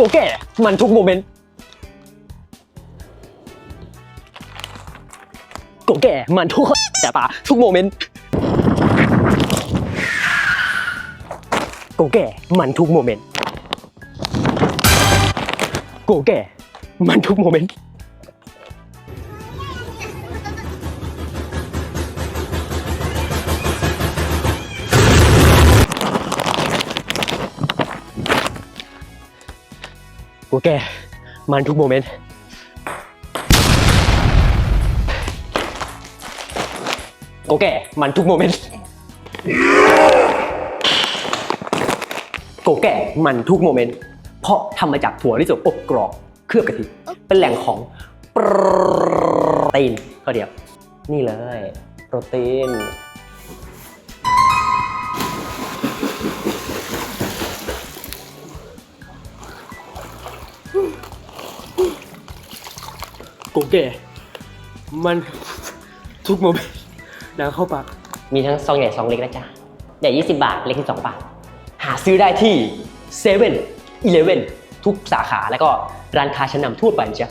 โกแก่ มันทุกโมเมนต์โกแก่ มันทุกแต่ปาทุกโมเมนต์โกแก่ มันทุกโมเมนต์โกแก่ มันทุกโมเมนต์ กแกมันทุกโมเมนต์โกแกมันทุกโมเมนต์โกแก่มันทุกโมเมนต์ เพราะทำมาจากถั่วลิสงอบกรอบเคลือบกะทิ เป็นแหล่งของโปรตีนก็เดียว นี่เลย โปรตีน กแก่มันทุกโมเมนต์นะเข้าปาก มีทั้งซองใหญ่ซองเล็กนะจ๊ะ ใหญ่20 บาท เล็ก12บาท หาซื้อได้ที่เซเว่นอีเลเว่นทุกสาขาแล้วก็ร้านค้าชั้นนำทั่วไปนะจ๊ะ